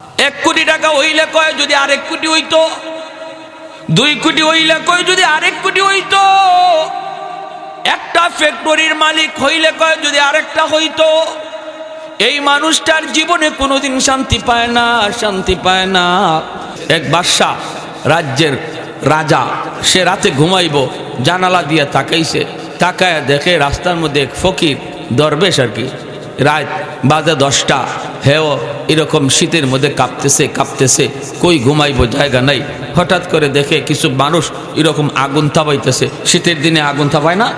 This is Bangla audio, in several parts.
এক কোটি টাকা হইলে কয় যদি আরেক কোটি হইতো? দুই কোটি হইলে কয় যদি আরেক কোটি হইতো? একটা ফ্যাক্টরির মালিক হইলে কয় যদি আরেকটা হইতো? এই মানুষটার জীবনে কোনোদিন শান্তি পায় না, শান্তি পায় না। এক বাদশাহ, রাজ্যের রাজা, সে রাতে ঘুমাইব, জানালা দিয়ে তাকাইছে। তাকায় দেখে রাস্তার মধ্যে এক ফকির, দরবেশ আর কি। রাত বাজে দশটা। হেও, এরকম শীতের মধ্যে কাঁপতেছে কাঁপতেছে। কই ঘুমাইব? জায়গা নাই। হঠাৎ করে দেখে কিছু মানুষ এরকম আগুন থাবাইতেছে। শীতের দিনে আগুন থাবায় না?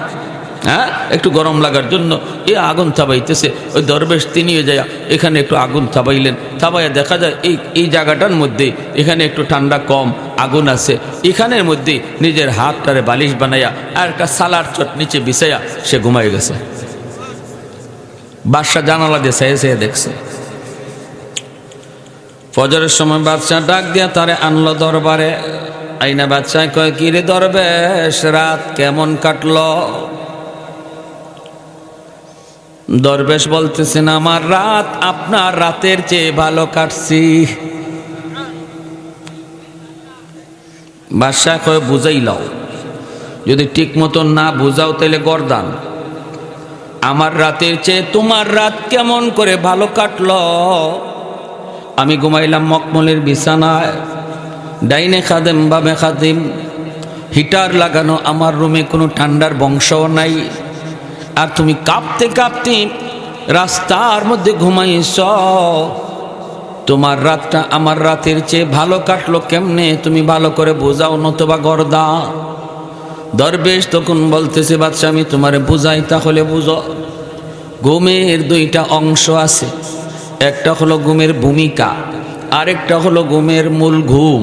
হ্যাঁ? একটু গরম লাগার জন্য এ আগুন থাবাইতেছে। ওই দরবেশ তিনিও যায় এখানে একটু আগুন থাবাইলেন। থাবাইয়া দেখা যায় এই এই জায়গাটার মধ্যে এখানে একটু ঠান্ডা কম আগুন আছে। এখানের মধ্যে নিজের হাতটারে বালিশ বানাইয়া আর একটা সালার চট নিচে বিছাইয়া সে ঘুমাই গেছে। বাদশাহ জানালা দিয়ে চেয়ে চেয়ে দেখছে। ফজরের সময় বাদশাহ ডাক দিয়া তারে আনলো দরবারে। আইনা বাদশাহ কয়, কি রে দরবেশ, রাত কেমন কাটলো? দরবেশ বলতেছেন আমার রাত আপনার রাতের চেয়ে ভালো কাটছি। বাদশাহ কয়ে বুঝাই লও যদি ঠিক মতন না বুঝাও, তাহলে গরদান। আমার রাতের চেয়ে তোমার রাত কেমন করে ভালো কাটল? আমি ঘুমাইলাম মকমলের বিছানায়। ডাইনে খাদেম, বামে খাদিম। হিটার লাগানো আমার রুমে কোনো ঠান্ডার বংশও নাই। আর তুমি কাঁপতে কাঁপতে রাস্তার মধ্যে ঘুমাইছ। তোমার রাতটা আমার রাতের চেয়ে ভালো কাটলো কেমনে? তুমি ভালো করে বোঝাও নতবা গর্দা। দরবেশ তখন বলতেছে বাচ্চা আমি তোমারে বুঝাই, তাহলে বুঝো। ঘুমের দুইটা অংশ আছে। একটা হলো ঘুমের ভূমিকা, আরেকটা হলো ঘুমের মূল ঘুম।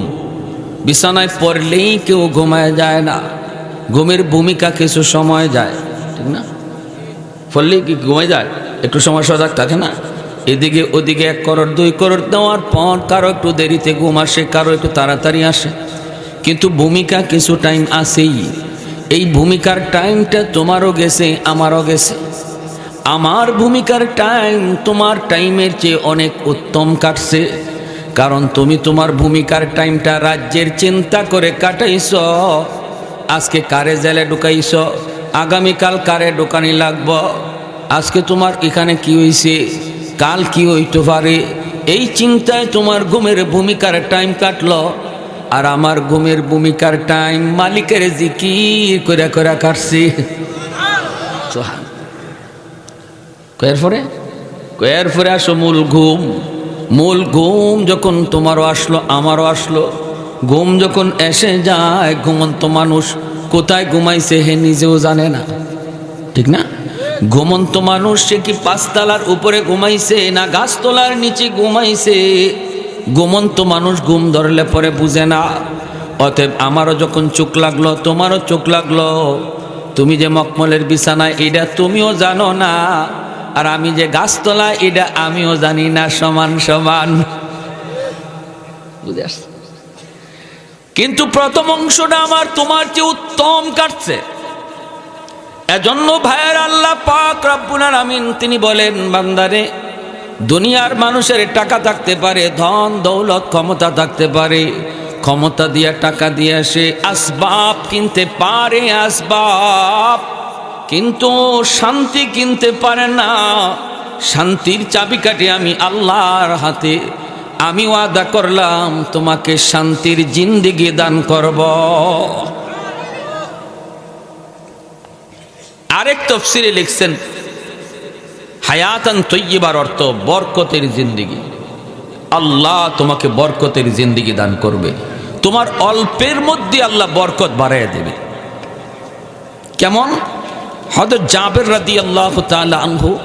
বিছানায় পড়লেই কেউ ঘুমায় যায় না। ঘুমের ভূমিকা কিছু সময় যায়, ঠিক না? পড়লেই কি ঘুমায় যায়? একটু সময় সজাগ থাকে না? এদিকে ওদিকে এক করোড় দুই করোড় দেওয়ার পর কারও একটু দেরিতে ঘুম আসে, কারও একটু তাড়াতাড়ি আসে। কিন্তু ভূমিকা কিছু টাইম আসেই এই ভূমিকার টাইমটা তোমারও গেছে, আমারও গেছে। আমার ভূমিকার টাইম তোমার টাইমের চেয়ে অনেক উত্তম কাটছে। কারণ তুমি তোমার ভূমিকার টাইমটা রাজ্যের চিন্তা করে কাটাইছ। আজকে কারে জেলে ঢুকাইছ? আগামীকাল কারে ঢুকানি লাগব? আজকে তোমার এখানে কি হয়েছে কাল কি হইতে পারে? এই চিন্তায় তোমার ঘুমের ভূমিকার টাইম কাটলো। আর আমার ঘুমের ভূমিকার টাইম মালিকের জিকির করে করে কাটছি। কয়ের কয়ের পরে আসো মূল ঘুম। মূল ঘুম যখন তোমারও আসলো, আমারও আসলো। ঘুম যখন এসে যায়, ঘুমন্ত মানুষ কোথায় ঘুমাইছে হে নিজেও জানে না। ঠিক না? ঘুমন্ত মানুষ সে কি পাঁচতলার উপরে ঘুমাইছে না গাছতলার নিচে ঘুমাইছে? ঘুমন্ত মানুষ ঘুম ধরলে পরে বুঝে না। অতএব আমারও যখন চোখ লাগল, তোমারও চোখ লাগল। তুমি যে মকমলের বিছানায় এটা তুমিও জানো না। আর আমি যে গাছতলা, এটা আমিও জানি না, সমান সমান। বুঝে কিন্তু প্রথম অংশটা আমার, তোমার চেয়ে উত্তম কাটছে। এজন্য ভাইয়ের আল্লাহ পাক রব্বুল আমিন তিনি বলেন, বান্দারে দুনিয়ার মানুষের টাকা থাকতে পারে, ধন, দৌলত, ক্ষমতা থাকতে পারে। ক্ষমতা দিয়ে, টাকা দিয়ে সে আসবাব কিনতে পারে, আসবাব। কিন্তু শান্তি কিনতে পারে না। শান্তির চাবিকাঠি আমি আল্লাহর হাতে। আমি ওয়াদা করলাম, তোমাকে শান্তির জিন্দিগি দান করব। আরেক তফসিরে লিখছেন হায়াতান তৈবার অর্থ বরকতের জিন্দিগি। আল্লাহ তোমাকে বরকতের জিন্দিগি দান করবে। তোমার অল্পের মধ্যে আল্লাহ বরকত বাড়াইয়া দেবে। কেমন? হয়তো জাবের রাদি আল্লাহ আনহু,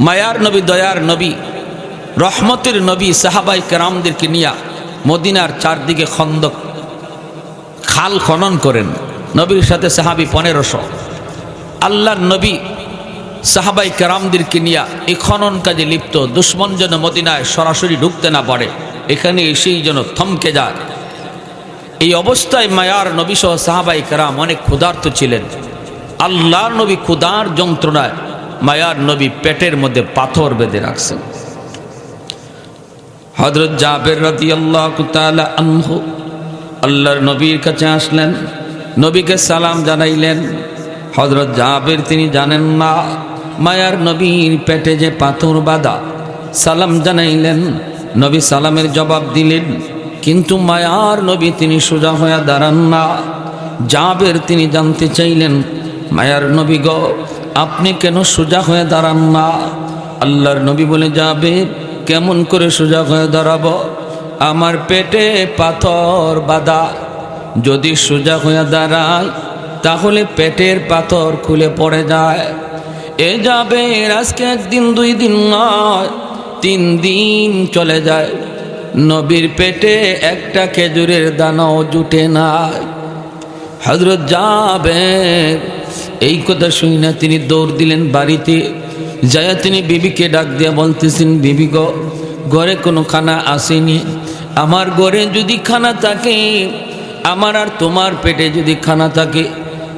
মায়ার নবী, দয়ার নবী, রহমতের নবী সাহাবাই কেরামদেরকে নিয়া মদিনার চারদিকে খন্দক, খাল খনন করেন। নবীর সাথে সাহাবি পনেরোশো। আল্লাহর নবী সাহাবাই কেরামদেরকে নিয়া এই খনন কাজে লিপ্ত, দুশ্মন যেন মদিনায় সরাসরি ঢুকতে না পারে, এখানে এসেই যেন থমকে যায়। এই অবস্থায় মায়ার নবী সহ সাহাবাই কেরাম অনেক ক্ষুধার্ত ছিলেন। আল্লাহর নবী ক্ষুধার যন্ত্রণায় মায়ার নবী পেটের মধ্যে পাথর বেঁধে রাখছেন। হজরত জাবের রাতি আল্লাহ আনহু আল্লাহর নবীর কাছে আসলেন, নবীকে সালাম জানাইলেন। হজরত জাবের তিনি জানেন না মায়ার নবীর পেটে যে পাথর বাঁধা, সালাম জানাইলেন। নবী সালামের জবাব দিলেন, কিন্তু মায়ার নবী তিনি সোজা হয়ে দাঁড়ান না। জাবের তিনি জানতে চাইলেন, মায়ার নবী গ, আপনি কেন সোজা হয়ে দাঁড়ান না? আল্লাহর নবী বলে যাবে কেমন করে সোজা হয়ে দাঁড়াবো? আমার পেটে পাথর বাঁধা। যদি সোজা হয়ে দাঁড়ায় তাহলে পেটের পাথর খুলে পড়ে যায়। এ যাবে আজকে একদিন, দুই দিন নয়, তিন দিন চলে যায়। নবীর পেটে একটা খেজুরের দানাও জুটে না হজরত যাবে এই কথা শুনি না তিনি দৌড় দিলেন বাড়িতে। যায়া তিনি বিবিকে ডাক দিয়া বলতেছেন, বিবি গো, ঘরে কোনো খানা আসেনি। আমার ঘরে যদি খানা থাকে, আমার আর তোমার পেটে যদি খানা থাকে,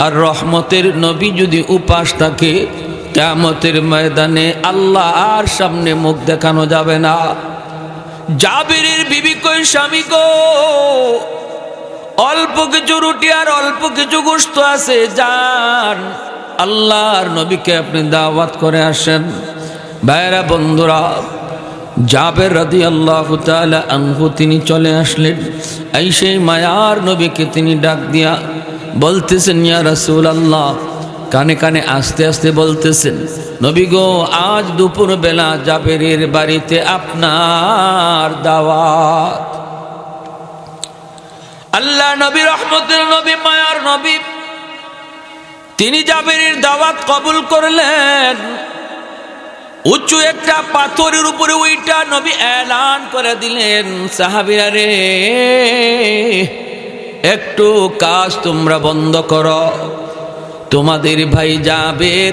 আর রহমতের নবী যদি উপাস থাকে কেমতের ময়দানে আল্লাহ আর সামনে মুখ দেখানো যাবে না। জাবিরের বিবি কই স্বামী গো? অল্প কিছু রুটি আর অল্প কিছু গোস্ত আছে, যান। আল্লাহর নবীকে আপনি দাওয়াত করে আসেন। ভাইরা বন্ধুরা, জাবের রাদি আল্লাহ আনহু তিনি চলে আসলেন। এই সেই মায়ার নবীকে তিনি ডাক দিয়া বলতেছেন, ইয়া রাসূল আল্লাহ কানে কানে আস্তে আস্তে বলতেছেন, নবী গো, আজ দুপুর বেলা জাবেরের বাড়িতে আপনার দাওয়াত। আল্লাহ নবী রহমতের নবী, মায়ার নবী, তিনি জাবেরের দাওয়াত কবুল করলেন। উঁচু একটা পাথরের উপরে ওইটা নবী এলান করে দিলেন, সাহাবিরা রে, একটু কাজ তোমরা বন্ধ করো। তোমাদের ভাই জাবের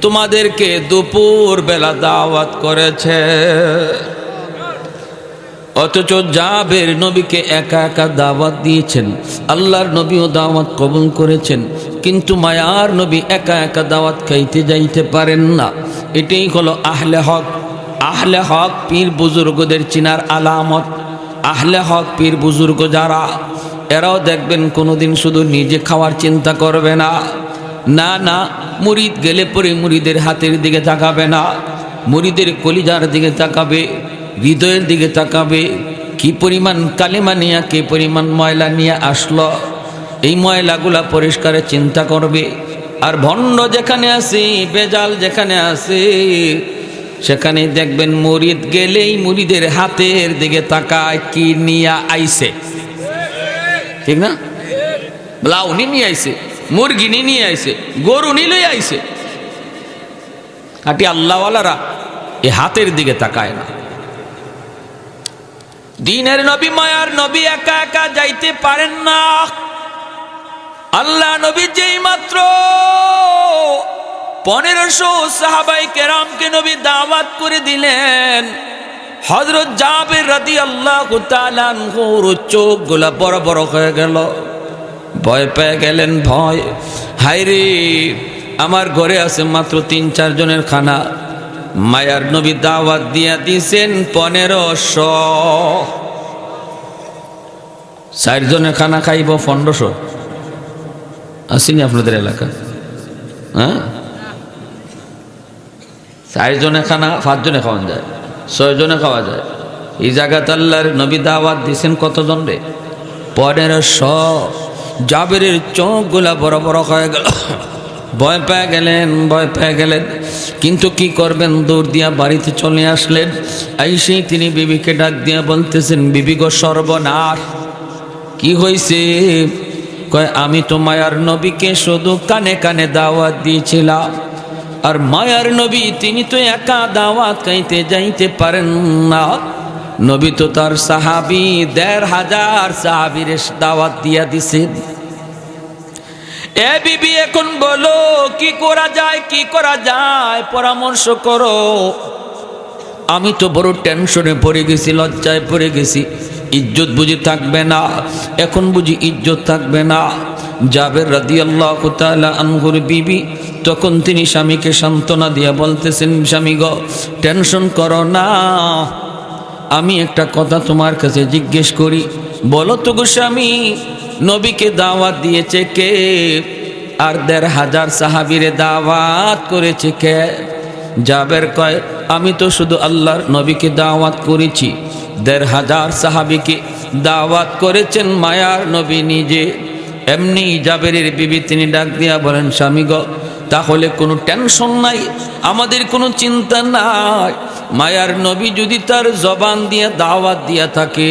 তোমাদেরকে দুপুর বেলা দাওয়াত করেছে। অথচ জাবের নবীকে একা একা দাওয়াত দিয়েছেন। আল্লাহর নবীও দাওয়াত কবুল করেছেন। কিন্তু মায়ার নবী একা একা দাওয়াত খাইতে যাইতে পারেন না। এটাই হলো আহলে হক। আহলে হক পীর বুজুর্গদের চিনার আলামত। আহলে হক পীর বুজুর্গ যারা, এরাও দেখবেন কোনোদিন শুধু নিজে খাওয়ার চিন্তা করবে না। না না, মুরিদ গেলে পরে মুরিদের হাতের দিকে তাকাবে না। মুরিদের কলিজার দিকে তাকাবে, হৃদয়ের দিকে তাকাবে। কি পরিমাণ কালিমা নিয়ে, কি পরিমাণ ময়লা নিয়ে আসলো। এই ময়লাগুলা পরিষ্কারে চিন্তা করবে। আর ভণ্ড যেখানে আছে, বেজাল যেখানে আছে, সেখানে দেখবেন মুরিদ গেলেই মুরিদের হাতের দিকে তাকায়, কি নিয়ে আইছে। ঠিক না? ব্লাউনি নিয়ে আইছে। মুরগিনি নিয়ে আইছে, গরু নিলেই আইছে। কাটি আল্লাহওয়ালারা এ হাতের দিকে তাকায় না। দিনের নবী, মায়ার নবী একা একা যাইতে পারেন না। আল্লাহ নবী যেই মাত্র পনেরোশো সাহাবাই কেরামকে নবী দাওয়াত করে দিলেন। হজরত জাবের রাদি আল্লাহ চোখ গোলা বড় বড় হয়ে গেল। ভয় পেয়ে গেলেন, ভয়। হাইরে আমার ঘরে আছে মাত্র তিন, চার জনের খানা। মায়ার নবী দাওয়াত দিয়া দিছেন পনেরোশো। চার জনের খানা খাইব পনেরোশো। আসেনি আপনাদের এলাকা? হ্যাঁ? চারজনে খানা পাঁচজনে খাওয়ান যায় ছয়জনে খাওয়া যায়। এই জায়গাতে আল্লাহর নবী দাওয়াত দিছেন কতজন রে? পনেরোশো। জাবেরের চোখগুলা বড় বড় হয়ে গেল। ভয় পেয়ে গেলেন, ভয় পেয়ে গেলেন। কিন্তু কি করবেন? দৌড় দিয়া বাড়িতে চলে আসলেন। আইসেই তিনি বিবিকে ডাক দিয়া বলতেছেন, বিবি গো সর্বনাশ, কি হয়েছে কয়, আমি তো মায়ার নবীকে শুধু কানে কানে দাওয়াত দিয়েছিলাম। আর মায়ার নবী, তিনি তো একা দাওয়াত খাইতে যাইতে পারেন না। নবী তো তার সাহাবি, দেড় হাজার সাহাবির দাওয়াত দিয়া দিছেন। এ বিবি এখন বলো, কি করা যায়, কি করা যায়? পরামর্শ করো। আমি তো বড় টেনশনে পড়ে গেছি, লজ্জায় পড়ে গেছি। ইজ্জত বুঝি থাকবে না, এখন বুঝি ইজ্জত থাকবে না। জাবের রাদি আল্লাহ আনহুর বিবি, তখন তিনি স্বামীকে সান্ত্বনা দিয়া বলতেছেন, স্বামী গ, টেনশন করো না। আমি একটা কথা তোমার কাছে জিজ্ঞেস করি। বলো তো গোস্বামী নবীকে দাওয়াত দিয়েছে কে? আর দেড় হাজার সাহাবিরে দাওয়াত করেছে কে? জাবের কয়, আমি তো শুধু আল্লাহর নবীকে দাওয়াত করেছি। দেড় হাজার সাহাবিকে দাওয়াত করেছেন মায়ার নবী নিজে। এমনি জাবেরের বিবি তিনি ডাক দিয়া বলেন, স্বামী গ, তাহলে কোনো টেনশন নাই, আমাদের কোনো চিন্তা নাই। মায়ার নবী যদি তার জবান দিয়ে দাওয়াত দিয়া থাকে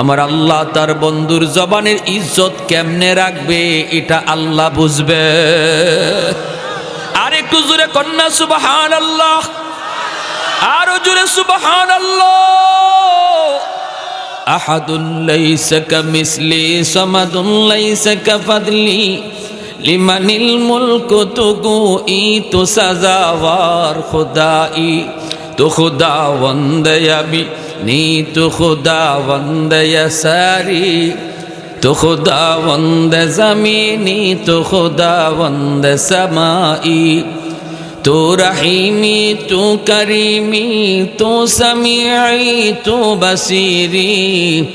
আমার আল্লাহ তার বন্ধুর জবানের ইজ্জত কেমনে রাখবে এটা আল্লাহ বুঝবে আর একটু জোরে কন্যা সুবাহান আল্লাহ আরো জোরে সুবাহান আল্লাহ أحد ليس كمثلي صمد ليس كفضلي لمن الملك تقوئی تو سزاوار خدائی تو خدا وندیا بھی نی تو خدا وندیا ساری تو خدا وند زمینی تو خدا وند سمائی تو رحیمی تو کریمی تو سمیعی تو بصیری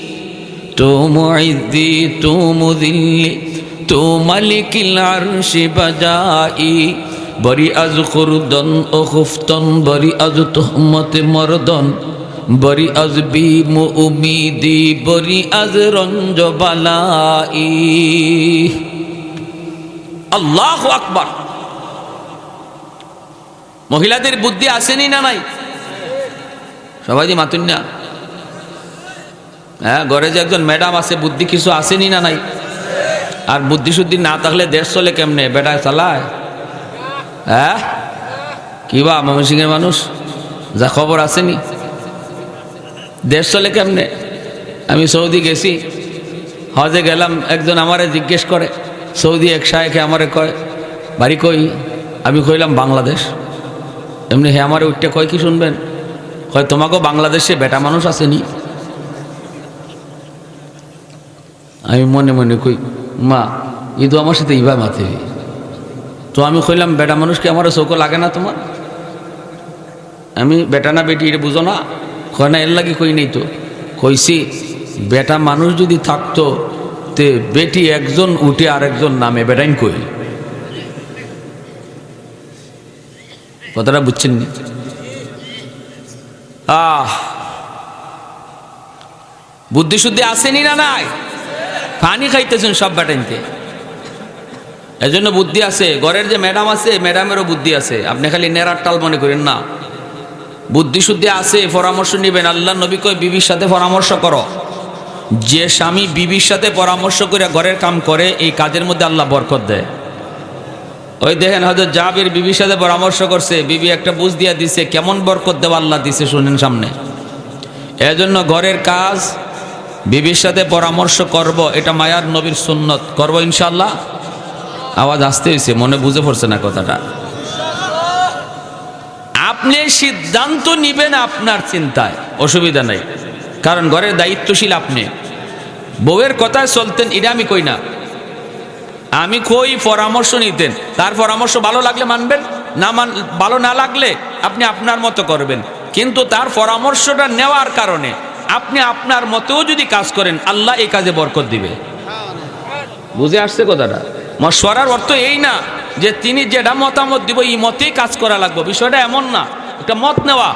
تو معدی تو مذلی تو ملک العرش بجائی বরি আজ করুদন ও হুফতন বরি আজ তোহমতে মরদন, বরি আজ বিম উমিদি, বরি আজ রঞ্জ বালাই আল্লাহ আকবার। মহিলাদের বুদ্ধি আসেনি না নাই? সবাই মাতুন না হ্যাঁ ঘরে যে একজন ম্যাডাম আছে, বুদ্ধি কিছু আসেনি না নাই? আর বুদ্ধি শুদ্ধি না থাকলে দেশ চলে কেমনে? বেটায় চালায়। হ্যাঁ? কি বা, ময়মনসিংহের মানুষ? যা খবর আসেনি। দেশ চলে কেমনে? আমি সৌদি গেছি। হজে গেলাম, একজন আমারে জিজ্ঞেস করে। সৌদি এক শায়েখে আমারে কয়, বাড়ি কই? আমি কইলাম, বাংলাদেশ। এমনি হে আমারে উঠতে কয়, কি শুনবেন? কয় তোমাকেও বাংলাদেশে বেটা মানুষ আসেনি। আমি মনে মনে কই, মা, ঈদ আমার সাথে ইবা মাথে তো আমি কইলাম, বেটা মানুষকে আমার চৌকো লাগে না তোমার? আমি, বেটা না বেটি, এটা বুঝো না? কয়, না, এর লাগে কই নেই তো। কইছি, বেটা মানুষ যদি থাকতো, তে বেটি একজন উঠে আরেকজন নামে বেটাইন কই? কথাটা বুঝছেন নি? আহ! বুদ্ধি শুদ্ধি আসেনি না নাই? পানি খাইতেছেন সব বেটাইনতে এজন্য বুদ্ধি আছে। ঘরের যে ম্যাডাম আছে, ম্যাডামেরও বুদ্ধি আছে। আপনি খালি নেরার টাল মনে করেন না। বুদ্ধি শুদ্ধি আছে, পরামর্শ নেবেন। আল্লাহ নবী কয়, বিবির সাথে পরামর্শ করো। যে স্বামী বিবির সাথে পরামর্শ করে ঘরের কাম করে, এই কাজের মধ্যে আল্লাহ বরকত দেয়। ওই দেখেন হয়তো জাবির বিবির সাথে পরামর্শ করছে। বিবি একটা বুঝ দিয়া দিছে, কেমন বরকত দেওয়া আল্লাহ দিছে শুনেন সামনে। এজন্য ঘরের কাজ, বিবির সাথে পরামর্শ করব, এটা মায়ার নবীর সুন্নত। করব ইনশাল্লাহ আওয়াজ আসতে হয়েছে, মনে বুঝে পড়ছে না কথাটা। আপনি সিদ্ধান্ত নিবেন আপনার চিন্তায়, অসুবিধা নেই। কারণ ঘরের দায়িত্বশীল আপনি। বউয়ের কথায় চলতেন, এটা আমি কই না। আমি কই পরামর্শ নিতেন, তার পরামর্শ ভালো লাগলে মানবেন, না মান, ভালো না লাগলে আপনি আপনার মতো করবেন। কিন্তু তার পরামর্শটা নেওয়ার কারণে আপনি আপনার মতেও যদি কাজ করেন, আল্লাহ এই কাজে বরকত দিবে। বুঝে আসছে কথাটা? মশওয়ারার অর্থ এই না যে তিনি যেটা মতামত দিব, এই মতেই কাজ করা লাগবে। বিষয়টা এমন না। একটা মত নেওয়া।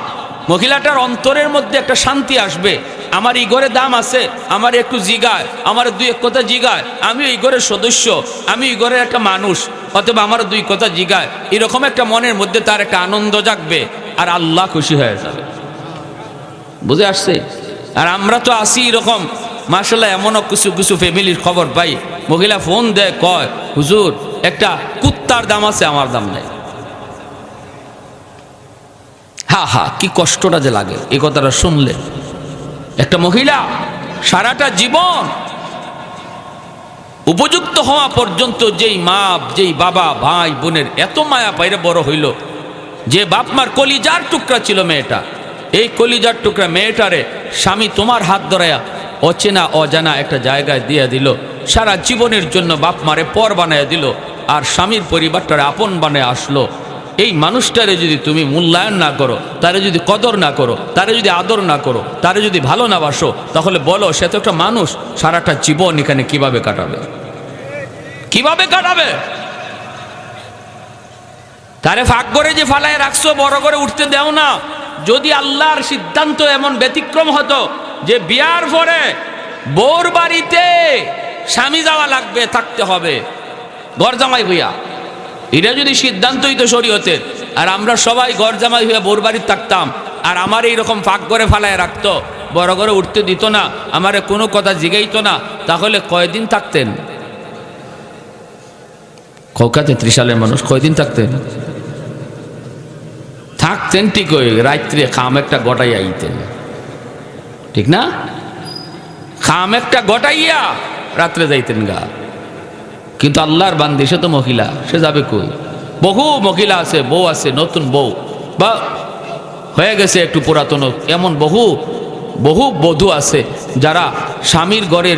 মহিলাটার অন্তরের মধ্যে একটা শান্তি আসবে। আমার এই ঘরে দাম আছে, আমার একটু জিগায়, আমার দুই এক কথা জিগায়, আমি এই ঘরের সদস্য, আমি এই ঘরের একটা মানুষ, অথবা আমার দুই কথা জিগায়। এরকম একটা মনের মধ্যে তার একটা আনন্দ জাগবে আর আল্লাহ খুশি হয়ে যাবে। বুঝে আসছে? আর আমরা তো আসি এরকম। মার্শাল্লাহ এমনও কিছু কিছু ফ্যামিলির খবর পাই। মহিলা ফোন দেয়, কয় হুজুর, একটা কুত্তার দাম আছে, আমার দাম নেই। হা হা, কি কষ্টটা যে লাগে, এ কথাটা শুনলে। একটা মহিলা সারাটা জীবন উপযুক্ত হওয়া পর্যন্ত যেই মা, যেই বাবা, ভাই, বোনের এত মায়া পাইরে বড় হইল, যে বাপ মার কলিজার টুকরা ছিল মেয়েটা। এই কলিজার টুকরা মেয়েটারে স্বামী তোমার হাত ধরায়া অচেনা অজানা একটা জায়গায় দিয়ে দিল। সারা জীবনের জন্য বাপ মারে পর বানায় দিল আর স্বামীর পরিবারটার আপন বানায় আসলো। এই মানুষটারে যদি তুমি মূল্যায়ন না করো, তারে যদি কদর না করো, তারে যদি আদর না করো, তারে যদি ভালো না বাসো, তাহলে বলো সে তো একটা মানুষ, সারাটা জীবন এখানে কীভাবে কাটাবে? কীভাবে কাটাবে? তারে ফাঁক করে যে ফালায় রাখছো, বড় করে উঠতে দেও না। যদি আল্লাহর সিদ্ধান্ত এমন ব্যতিক্রম হতো যে বিয়ার পরে বোর বাড়িতে স্বামী যাওয়া লাগবে, থাকতে হবে। ঘর জামাই হইয়া। এটা যদি সিদ্ধান্ত হইতো শরীয়তের, আর আমরা সবাই ঘর জামাই হইয়া বোর বাড়িতে থাকতাম, আর আমার এইরকম ফাঁক করে ফালায় রাখতো, বড় করে উঠতে দিত না, আমারে কোনো কথা জিগাইতো না, তাহলে কয়দিন থাকতেন? কৌকা তেত্রিশ সালের মানুষ, কয়দিন থাকতেন? থাকতেন ঠিক ওই রাত্রে খাম একটা গটাই আইতেন। ঠিক না? খাম একটা গটাইয়া রাত্রে যাইতেন গা। কিন্তু আল্লাহর বান্দি, সে তো মহিলা, সে যাবে কই? বহু মহিলা আছে, বউ আছে, নতুন বউ। বা হয়ে গেছে একটু পুরাতন, এমন বহু বহু বধূ আছে যারা স্বামীর গড়ের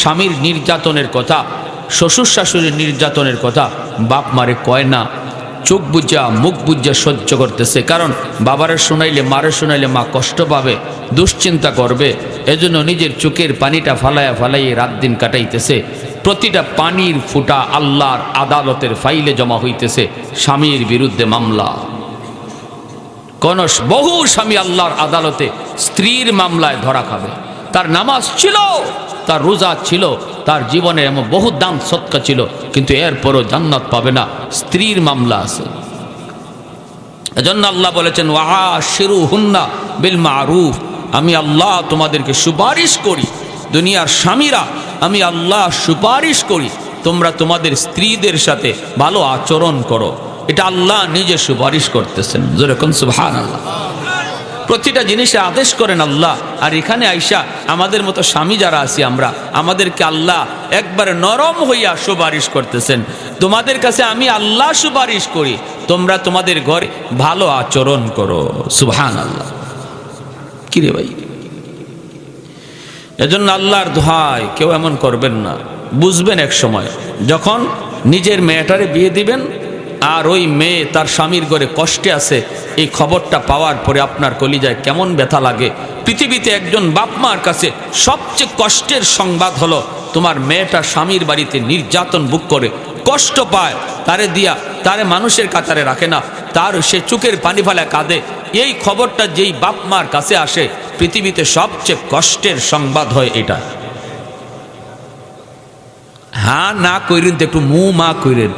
স্বামীর নির্যাতনের কথা, শ্বশুর শাশুড়ির নির্যাতনের কথা বাপ মারে কয় না চোখ বুঝা মুখ বুঝা সহ্য করতেছে। কারণ বাবারে শোনাইলে, মারে শোনাইলে মা কষ্ট পাবে, দুশ্চিন্তা করবে। এজন্য নিজের চোখের পানিটা ফালাইয়া ফালাইয়ে রাত দিন কাটাইতেছে। প্রতিটা পানির ফুটা আল্লাহর আদালতের ফাইলে জমা হইতেছে স্বামীর বিরুদ্ধে মামলা। কনস, বহু স্বামী আল্লাহর আদালতে স্ত্রীর মামলায় ধরা খাবে। তার নামাজ ছিল। তার রোজা ছিল, তার জীবনে এমন বহু দান সৎকা ছিল, কিন্তু এরপরও জান্নাত পাবে না, স্ত্রীর মামলা আছে। এজন্য আল্লাহ বলেছেন ওয়াহা শিরু হুন্না বিল মারুফ আমি আল্লাহ তোমাদেরকে সুপারিশ করি, দুনিয়ার স্বামীরা, আমি আল্লাহ সুপারিশ করি, তোমরা তোমাদের স্ত্রীদের সাথে ভালো আচরণ করো। এটা আল্লাহ নিজে সুপারিশ করতেছেন। যেরকম সুবহান আল্লাহ প্রতিটা জিনিসে আদেশ করেন আল্লাহ। আর এখানে আইসা আমাদের মতো স্বামী যারা আছি আমরা, আমাদেরকে আল্লাহ একবারে নরম হইয়া সুপারিশ করতেছেন। তোমাদের কাছে আমি আল্লাহ সুপারিশ করি, তোমরা তোমাদের ঘরে ভালো আচরণ করো। সুবহান আল্লাহ কিরে ভাই? এজন্য আল্লাহর দোহায় কেউ এমন করবেন না। বুঝবেন এক সময়, যখন নিজের মেয়েটারে বিয়ে দিবেন আর ওই মেয়ে তার স্বামীর ঘরে কষ্টে আছে, এই খবরটা পাওয়ার পরে আপনার কলিজায় কেমন ব্যথা লাগে? পৃথিবীতে একজন বাপমার কাছে সবচেয়ে কষ্টের সংবাদ হলো, তোমার মেয়েটা স্বামীর বাড়িতে নির্যাতন বুক করে, কষ্ট পায়, তারে দিয়া তারে মানুষের কাতারে রাখে না, তার সে চুকের পানি ফেলা কাঁদে। এই খবরটা যেই বাপ মার কাছে আসে, পৃথিবীতে সবচেয়ে কষ্টের সংবাদ হয় এটা। হ্যাঁ না কইরেন তো একটু মু মা কইরেন।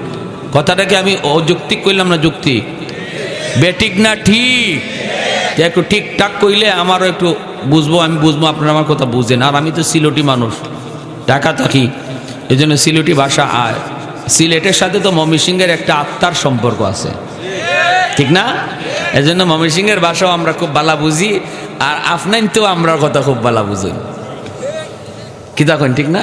কথাটাকে আমি অযৌক্তিক কইলাম না যুক্তি বেঠিক না ঠিক? একটু ঠিকঠাক কইলে আমারও একটু বুঝব, আমি বুঝব, আপনারা আমার কথা বুঝেন। আর আমি তো সিলোটি মানুষ, ঢাকা থাকি এই জন্য সিলোটি ভাষা আয়। সিলেটের সাথে তো মমিসিংহের একটা আত্মার সম্পর্ক আছে। ঠিক না? এই জন্য মমিসিংহের ভাষাও আমরা খুব বালা বুঝি, আর আফনাইন তো আমরা কথা খুব বালা বুঝি। কি তখন, ঠিক না?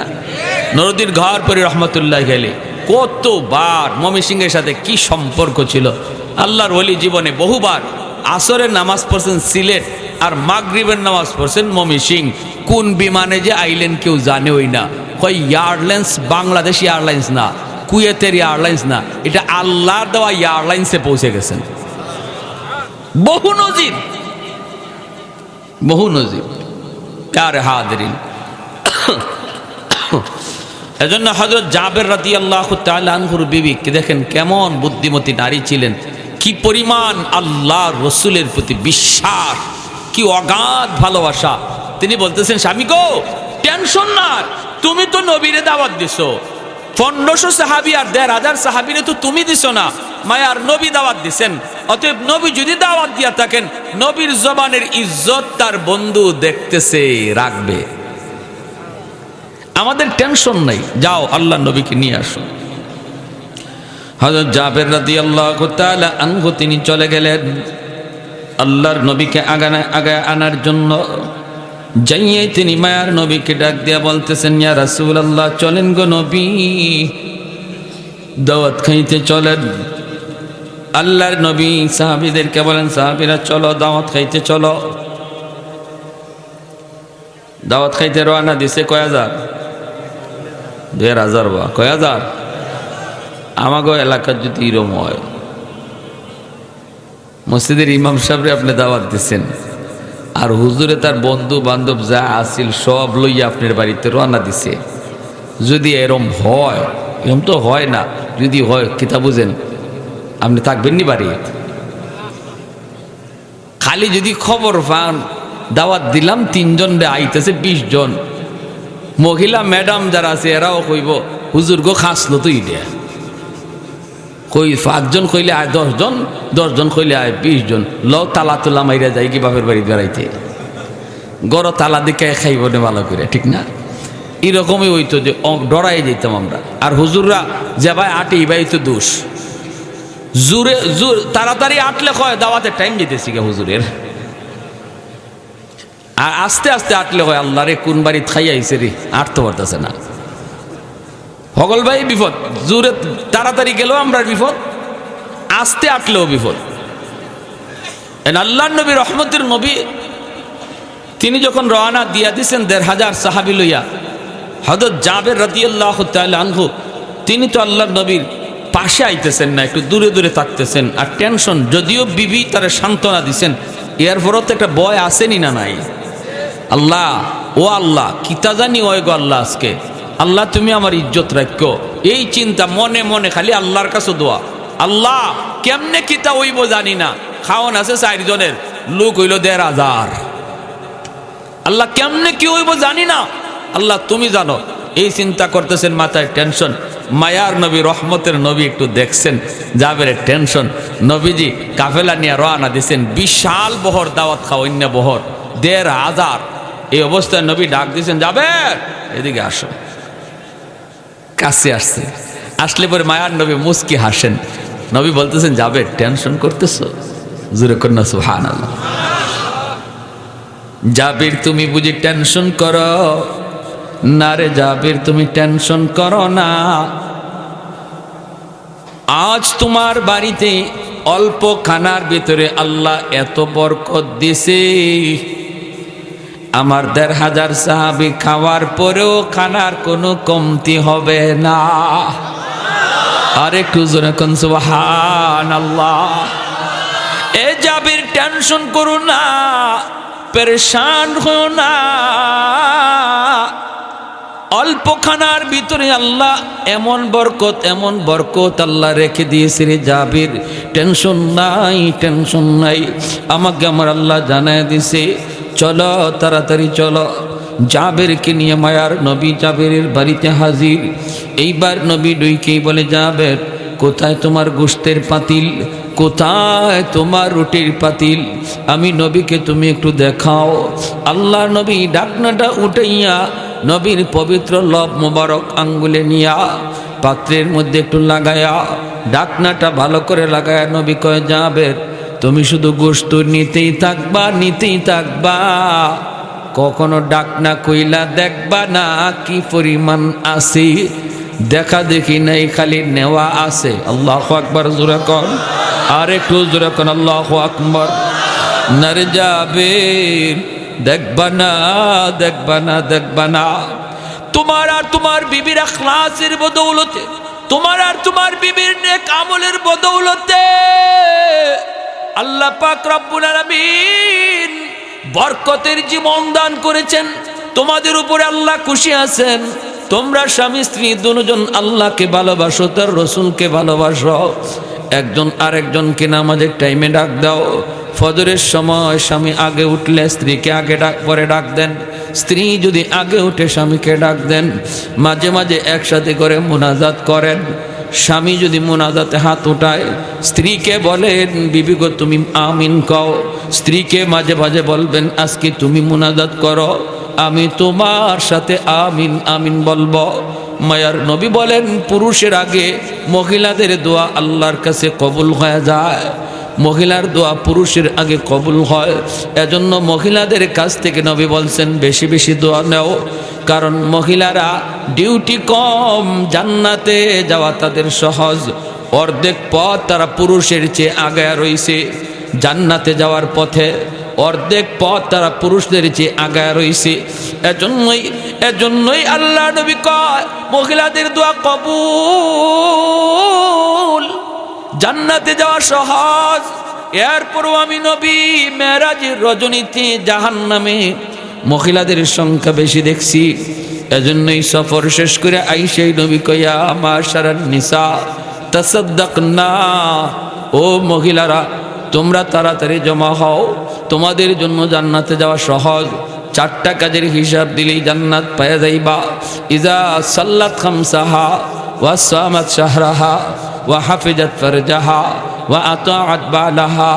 নরদির ঘর পরে রহমতুল্লাহ গেলে কতবার মমিসিংহের সাথে কি সম্পর্ক ছিল? আল্লাহর ওলি জীবনে বহুবার আসরের নামাজ পড়ছেন সিলেট আর মাগরিবের নামাজ পড়ছেন মমি সিং। কোন বিমানে যে আইলেন কেউ জানে ওই না। কয় এয়ারলাইন্স বাংলাদেশ এয়ারলাইন্স না, কুয়েতের এয়ারলাইন্স না। এটা আল্লাহর দেওয়া এয়ারলাইন্সে পৌঁছে গেছেন। বহু নজির। বহু নজির। কার হাদরিন এজন্য হজরত জাবের রাতি আল্লাহ তালহুর বিবিকে দেখেন কেমন বুদ্ধিমতী নারী ছিলেন। কি পরিমাণ আল্লাহ রসুলের প্রতি বিশ্বাস, কি অগাধ ভালোবাসা। তিনি বলতেছেন, স্বামী গো, টেনশন না, তুমি তো নবীরে দাওয়াত দিছো। পনেরোশো সাহাবি আর দেড় হাজার সাহাবিরে তো তুমি দিছো না। মায়ার নবী দাওয়াত দিছেন। অতএব নবী যদি দাওয়াত দিয়া থাকেন, নবীর জবানের ইজ্জত তার বন্ধু দেখতেছে, রাখবে। আমাদের টেনশন নাই, যাও আল্লাহ নবীকে নিয়ে আসো। হজরত জাবের রাদি আল্লাহ আনহু তিনি চলে গেলেন। আল্লাহর নবীকে আগানে, আগায় আনার জন্য। যাইয়ে তিনি মায়ার নবীকে ডাক দিয়া বলতেছেন, ইয়া রাসূল আল্লাহ চলেন গো নবী। দাওয়াত খাইতে চলেন। আল্লাহর নবী সাহাবীদেরকে বলেন, সাহাবীরা, চলো, দাওয়াত খাইতে চলো। দাওয়াত খাইতে রওনা দিছে কয়া হাজার? দেড় হাজার বা কয় হাজার? আমাগো এলাকার যদি এরম হয়, মসজিদের ইমাম সাহেবরে আপনি দাওয়াত দিচ্ছেন আর হুজুরে তার বন্ধু বান্ধব যা আসিল সব লইয়া আপনার বাড়িতে রওনা দিছে। যদি এরম হয়, এরম তো হয় না, যদি হয় কিতা বুঝেন? আপনি থাকবেন নি বাড়ি? খালি যদি খবর পান, দাওয়াত দিলাম, তিনজন আইতেছে, বিশ জন। মহিলা ম্যাডাম যারা আছে, এরাও কইব, হুজুর গো, খাসলো তো ইডিয়া কই, পাঁচজন কইলে আয়, দশজন দশজন কইলে আয় বিশ জন ল তালা তোলা মাইরা যাই কি বাপের বাড়ি বেড়াইতে। গড় তালা দিকে খাইব নে ভালো করে, ঠিক না? এরকমই হইতো যে ডরাই যেতাম আমরা। আর হুজুররা যে ভাই আটি ভাই তো দোষ। জুরে, জুর, তাড়াতাড়ি আটলে কয়, দাওয়াতের টাইম যেতেছি গে হুজুরের। আর আস্তে আস্তে আটলে হয় আল্লাহ রে কোন বাড়ি খাই আইসে রে, আটতে পারতেছে না। হগল ভাই, বিপদ। জোরে তাড়াতাড়ি গেলেও আমরা বিপদ, আস্তে আটলেও বিপদ। আল্লাহ নবী, রহমতের নবী, তিনি যখন রওনা দিয়া দিছেন দেড় হাজার সাহাবি লইয়া হজরত জাবের তাআলা আনহু, তিনি তো আল্লাহ নবীর পাশে আইতেছেন না, একটু দূরে দূরে থাকতেছেন, আর টেনশন, যদিও বিবি তারা সান্ত্বনা দিছেন, এর পরও তো একটা বয় আসেনি না নাই। আল্লাহ, ও আল্লাহ কিতা জানি ওই গো আল্লাহ আজকে? আল্লাহ, তুমি আমার ইজ্জত রাখো এই চিন্তা মনে মনে খালি আল্লাহর কাছে দোয়া। আল্লাহ, কেমনে কিতা হইব জানি না। খাওয়ান আছে চারজনের, লোক হইল দেড় হাজার। আল্লাহ, কেমনে কি হইব জানি না। আল্লাহ, তুমি জানো, এই চিন্তা করতেছেন মাথায় টেনশন। মায়ার নবী, রহমতের নবী একটু দেখছেন যাবের টেনশন। নবীজি কাফেলা নিয়ে রওনা দিছেন, বিশাল বহর, দাওয়াত খাওয়ান্য বহর, দেড় হাজার। এই অবস্থায় নবী ডাক দিছেন যাবে এদিকে আসো। কাছে আসছে। আসলে পরে মায়ার নবী মুস্কি হাসেন। নবী বলতেছেন যাবে টেনশন করতেছো? জুরে কন্যা সুহান জাবির, তুমি বুঝি টেনশন করো? না রে জাবির, তুমি টেনশন করো না। আজ তোমার বাড়িতে অল্প খানার ভিতরে আল্লাহ এত বরকত দিছে। আমার দেড় হাজার সাহাবি খাওয়ার পরেও খানার কোনো কমতি হবে না। আর জোরে কোন সুবহান আল্লাহ এ জাবির টেনশন করো না, পেরেশান হো না। অল্প খানার ভিতরে আল্লাহ এমন বরকত এমন বরকত আল্লাহ রেখে দিয়েছে রে জাবির। টেনশন নাই টেনশন নাই। আমাকে আমার আল্লাহ জানায় দিছে চলো, তাড়াতাড়ি চলো। জাবেরকে নিয়ে মায়ার নবী জাবেরের বাড়িতে হাজির। এইবার নবী ডুইকেই বলে, জাবের, কোথায় তোমার গোস্তের পাতিল? কোথায় তোমার রুটির পাতিল? আমি নবীকে তুমি একটু দেখাও। আল্লাহ নবী ডাকনাটা উঠাইয়া নবীর পবিত্র লব মোবারক আঙ্গুলে নিয়া পাত্রের মধ্যে একটু লাগায়া, ডাকনাটা ভালো করে লাগায়া নবী কয়ে যাবে তুমি শুধু গোস্ত নিতেই থাকবা নিতেই থাকবা। কখনো ডাকনা কইলা দেখবা না কি পরিমাণ আছে। দেখা দেখি নাই, খালি নেওয়া আছে। আল্লাহ আকবর, জোরে কর আর একটু জোরে কর আল্লাহ আকবর। নারে যাবে, দেখবা না দেখবা না দেখবা না। তোমার আর তোমার বিবির আখলাসের বদৌলতে, তোমার আর তোমার বিবির নেক আমলের বদৌলতে আল্লাহ পাক রব্বুল আলামিন বরকতের জীবন দান করেছেন। তোমাদের উপরে আল্লাহ খুশি আছেন। তোমরা স্বামী, স্ত্রী দুজন আল্লাহকে ভালোবাসো, তার রসুলকে ভালোবাসো। একজন আরেকজনকে নামাজের টাইমে ডাক দাও। ফজরের সময় স্বামী আগে উঠলে স্ত্রীকে আগে ডাক, পরে ডাক দেন। স্ত্রী যদি আগে উঠে স্বামীকে ডাক দেন, মাঝে মাঝে একসাথে করে মোনাজাত করেন। স্বামী যদি মোনাজাতে হাত উঠায়, স্ত্রীকে বলেন, বিবি গো, তুমি আমিন কও। স্ত্রীকে মাঝে মাঝে বলবেন, আজকে তুমি মোনাজাত করো, আমি তোমার সাথে আমিন আমিন বলব। মায়ার নবী বলেন, পুরুষের আগে মহিলাদের দোয়া আল্লাহর কাছে কবুল হয়ে যায়। মহিলার দোয়া পুরুষের আগে কবুল হয়। এজন্য মহিলাদের কাছ থেকে নবী বলছেন, বেশি বেশি দোয়া নেও। কারণ মহিলারা ডিউটি কম, জান্নাতে যাওয়া তাদের সহজ। অর্ধেক পথ তারা পুরুষের চেয়ে আগে রয়েছে জান্নাতে যাওয়ার পথে অর্ধেক পথ তারা পুরুষদের চেয়ে আগা রয়েছে এজন্যই এজন্যই আল্লাহ নবী কয়, মহিলাদের দোয়া কবুল। জান্নাতে যাওয়া সহজ। এরপরও আমি নবী মেরাজের রজনীতে জাহান নামে মহিলাদের সংখ্যা বেশি দেখছি। এজন্যই সফর শেষ করে আইসেই নবী কয়া আমার সারা নিসা তাসাদ্দাক না ও মহিলারা, তোমরা তাড়াতাড়ি জমা হও। তোমাদের জন্য জান্নাতে যাওয়া সহজ। চারটা কাজের হিসাব দিলেই জান্নাত পাওয়া যাইবা। ইজা সাল্লাত খামসাহা ওয়া সামাত শাহরাহা। ওয়া হাফিজাত ফারজাহা ওয়া আতাআত বালাহা,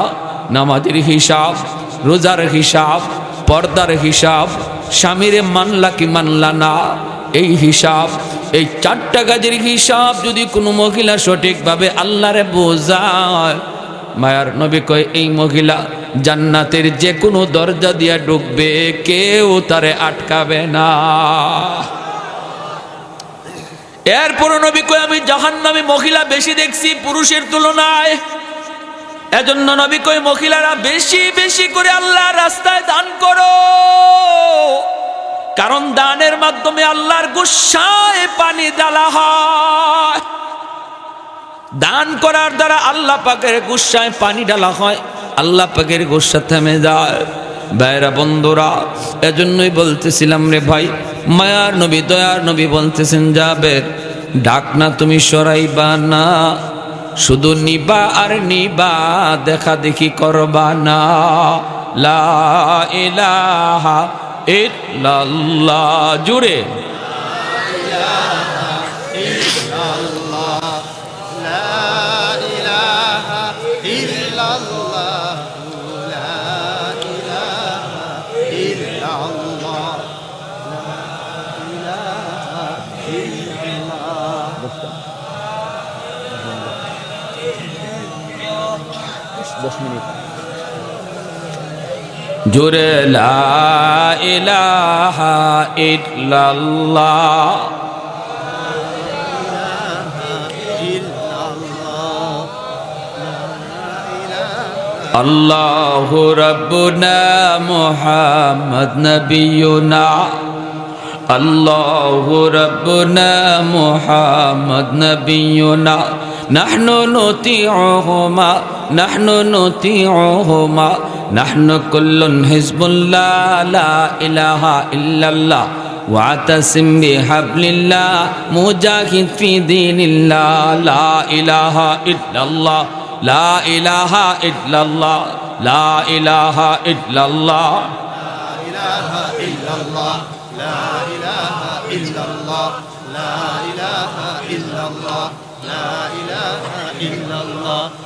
নামাজের হিসাব, রোজার হিসাব, পর্দার হিসাব, স্বামীরে মানলা কি মানলা না, এই হিসাব, এই চারটা কাজের হিসাব যদি কোনো মহিলা সঠিকভাবে আল্লাহরে বোঝায়, মায়ার নবী কয়, এই মহিলা জান্নাতের যে কোনো দরজা দিয়া ঢুকবে, কেউ তারে আটকাবে না। এরপর নবী কয়, আমি জাহান্নামী মহিলা বেশি দেখছি পুরুষের তুলনায়। এজন্য নবী কয়, মহিলারা বেশি বেশি করে আল্লাহর রাস্তায় দান করো। কারণ দানের মাধ্যমে আল্লাহর গুসায় পানি ডালা হয়। দান করার দ্বারা আল্লাহ পাকের গুসায় পানি ডালা হয়, আল্লাহ পাকের গুসা থেমে যায়। বাইরা বন্ধুরা, এজন্যই বলতেছিলাম রে ভাই, মায়ার নবী, দয়ার নবী বলতেছেন, যাবে, ডাক না তুমি সরাইবা না, শুধু নিবা আর নিবা, দেখা দেখি করবা না। লা ইলাহা ইল্লাল্লাহ, জুড়ে মিনিট। জুরে আল্লাহ রব্বুনা মোহাম্মদ নবিয়ুনা। আল্লাহ রব্বুনা মোহাম্মদ নবিয়ুনা। নাহনু নতিউহুমা نحن نطيعهما. نحن كل حزب الله لا إله إلا الله. واعتصم بحبل الله. مجاهد في دين الله. لا إله إلا الله. لا إله إلا الله. لا إله إلا الله. إله إلا الله. لا إله إلا الله. لا إله إلا الله. لا إله إلا الله.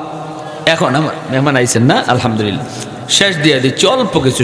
এখন আমার মেহমান আইছেন না আলহামদুলিল্লাহ। শেষ দিয়ে দিচ্ছি অল্প কিছু